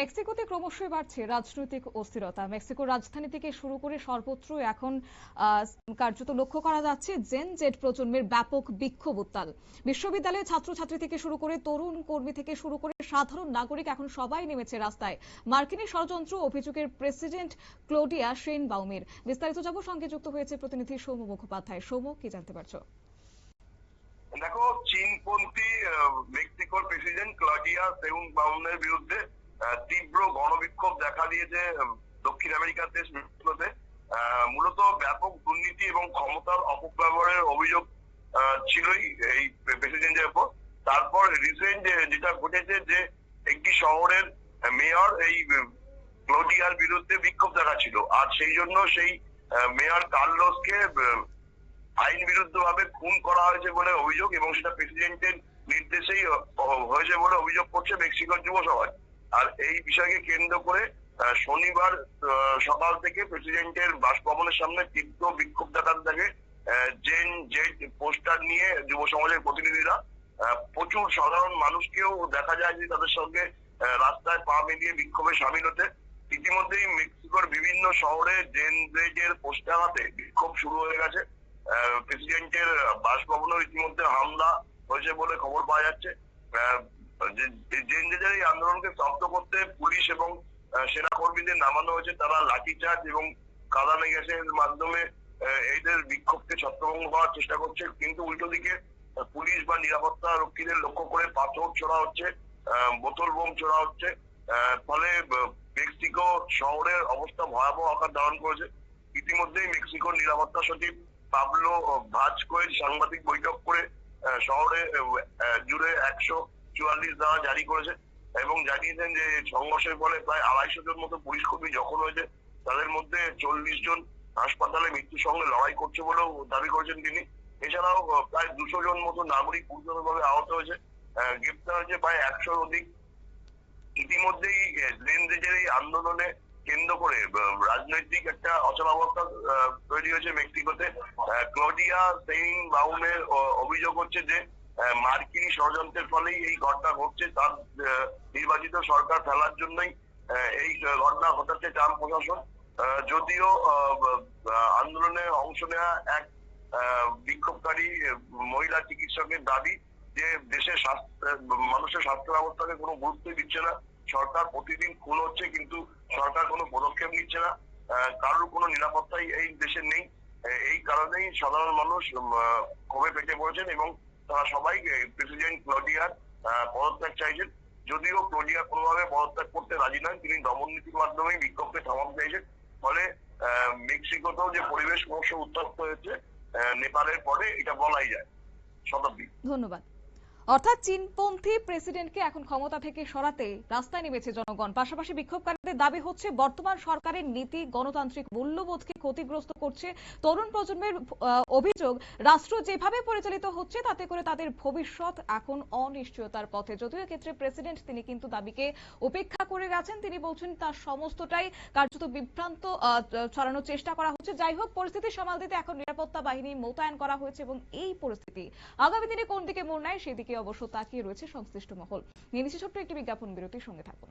মেক্সিকোতে ক্রমশই বাড়ছে রাজনৈতিক অস্থিরতা। মেক্সিকোর রাজধানী থেকে শুরু করে সর্বত্র এখন কার্যত লক্ষ্য করা যাচ্ছে জেন জেড প্রজন্মের ব্যাপক বিক্ষোভ উত্তাল। বিশ্ববিদ্যালয়ের ছাত্রছাত্রী থেকে শুরু করে তরুণ কর্মী থেকে শুরু করে সাধারণ নাগরিক এখন সবাই নেমেছে রাস্তায়। মার্কিনী ষড়যন্ত্র অভিযোগের প্রেসিডেন্ট ক্লোডিয়া শেন বাউমের বিস্তারিত যাব, সঙ্গে যুক্ত হয়েছে প্রতিনিধি সৌম্য মুখোপাধ্যায়। সৌম্য, কি জানতে পারছ? দেখো, চীনপন্থী মেক্সিকোর প্রেসিডেন্ট ক্লডিয়া সেউন বাউনের বিরুদ্ধে তীব্র গণবিক্ষোভ দেখা দিয়েছে দক্ষিণ আমেরিকার দেশ মেক্সিকোতে আহ, মূলত ব্যাপক দুর্নীতি এবং ক্ষমতার অপব্যবহারের অভিযোগ ছিলই এই প্রেসিডেন্টের উপর তারপর রিসেন্ট যেটা ঘটেছে যে একটি শহরের মেয়র এই ক্লোডিয়ার বিরুদ্ধে বিক্ষোভ দেখাচ্ছিল। আর সেই জন্য সেই মেয়র কার্লোসকে আইন বিরুদ্ধ ভাবে খুন করা হয়েছে বলে অভিযোগ এবং সেটা প্রেসিডেন্টের নির্দেশেই হয়েছে বলে অভিযোগ করছে মেক্সিকোর যুব সমাজ আর এই বিষয়কে কেন্দ্র করে শনিবার সকাল থেকে প্রেসিডেন্টের বাসভবনের সামনে তীব্র বিক্ষোভ দেখাতে থাকে জেন জেড পোস্টার নিয়ে যুব সমাজের প্রতিনিধিরা প্রচুর সাধারণ মানুষকেও দেখা যায় যে তাদের সঙ্গে রাস্তায় পা মিলিয়ে বিক্ষোভে সামিল হতে। ইতিমধ্যেই মেক্সিকোর বিভিন্ন শহরে জেন জেডের পোস্টার হাতে বিক্ষোভ শুরু হয়ে গেছে। প্রেসিডেন্টের বাসভবনেও ইতিমধ্যে হামলা হয়েছে বলে খবর পাওয়া যাচ্ছে। এই আন্দোলনকে স্তব্ধ করতে পুলিশ এবং সেনা কর্মীদের নামানো হয়েছে, তারা লাঠিচার্জ এবং কাদানে গ্যাসের মাধ্যমে এদের বিক্ষোভকে ছত্রভঙ্গ করার চেষ্টা করছে। কিন্তু উল্টো দিকে পুলিশ বা নিরাপত্তা রক্ষীদের লক্ষ্য করে পাথর ছোড়া হচ্ছে বোতল বোম ছোড়া হচ্ছে ফলে মেক্সিকো শহরের অবস্থা ভয়াবহ আকার ধারণ করেছে। ইতিমধ্যেই মেক্সিকোর নিরাপত্তা সচিব পাবলো ভাজকোয়ের সাংবাদিক বৈঠক করে শহরে জুড়ে একশো চুয়াল্লিশ ধারা জারি করেছে এবং জানিয়েছেন যে সংঘর্ষের ফলে প্রায় আড়াইশো জন মতো পুলিশ কর্মী জখম হয়েছে। তাদের মধ্যে চল্লিশ জন হাসপাতালে মৃত্যুর সঙ্গে লড়াই করছে বলেও দাবি করেছেন তিনি। এছাড়াও প্রায় দুশো জন মতো নাগরিক গুরুতরভাবে আহত হয়েছে। গ্রেপ্তার হয়েছে প্রায় একশোর অধিক। ইতিমধ্যেই লেনদেনের এই আন্দোলনে কেন্দ্র করে রাজনৈতিক একটা অচলাবস্থা তৈরি হয়েছে মেক্সিকোতে ক্লডিয়া সেইন বাউমের অভিযোগ হচ্ছে যে মার্কিনী ষড়যন্ত্রের ফলেই এই ঘটনা ঘটছে। তার নির্বাচিত সরকার ফেলার জন্যই এই ঘটনা ঘটাচ্ছে ট্রাম্প প্রশাসন। যদিও আন্দোলনে অংশ নেওয়া এক বিক্ষোভকারী মহিলা চিকিৎসকের দাবি যে দেশের স্বাস্থ্য মানুষের স্বাস্থ্য ব্যবস্থাকে কোনো গুরুত্বই দিচ্ছে না। সরকার প্রতিদিন খুন হচ্ছে, কিন্তু সরকার কোনো পদক্ষেপ নিচ্ছে না। কারোর কোনো নিরাপত্তাই এই দেশে নেই। এই কারণেই সাধারণ মানুষ ক্ষোভে পেটে পড়েছেন এবং তারা সবাই প্রেসিডেন্ট ক্লডিয়ার পদত্যাগ চাইছেন। যদিও ক্লডিয়া কোনোভাবে পদত্যাগ করতে রাজি নয় তিনি দমন নীতির মাধ্যমে বিক্ষোভকে থামাতে চাইছেন। ফলে মেক্সিকোতেও যে পরিবেশ সমস্যা উত্তপ্ত হয়েছে নেপালের পরে এটা বলাই যায়, শতাব্দী। ধন্যবাদ। অর্থাৎ চীনপন্থী প্রেসিডেন্টকে এখন ক্ষমতা থেকে সরাতে রাস্তায় নেমেছে জনগণ। পাশাপাশি বিক্ষোভকারীদের দাবি হচ্ছে, বর্তমান সরকারের নীতি গণতান্ত্রিক মূল্যবোধকে ক্ষতিগ্রস্ত করছে। তরুণ প্রজন্মের অভিযোগ, রাষ্ট্র যেভাবে পরিচালিত হচ্ছে, তাতে করে তাদের ভবিষ্যৎ এখন অনিশ্চয়তার পথে। যদিও ক্ষেত্রে প্রেসিডেন্ট তিনি কিন্তু দাবিকে উপেক্ষা করে গেছেন তিনি বলছেন, তার সমস্তটাই কার্যত বিভ্রান্ত ছড়ানোর চেষ্টা করা হচ্ছে। যাই হোক, পরিস্থিতি সামাল দিতে এখন নিরাপত্তা বাহিনী মোতায়েন করা হয়েছে এবং এই পরিস্থিতি আগামী দিনে কোন দিকে মোড় নেয়, সেদিকে অবশ্য তাকিয়ে রয়েছে সংশ্লিষ্ট মহল। নিয়ে নিচ্ছে ছোট্ট একটি বিজ্ঞাপন বিরতির সঙ্গে থাকুন।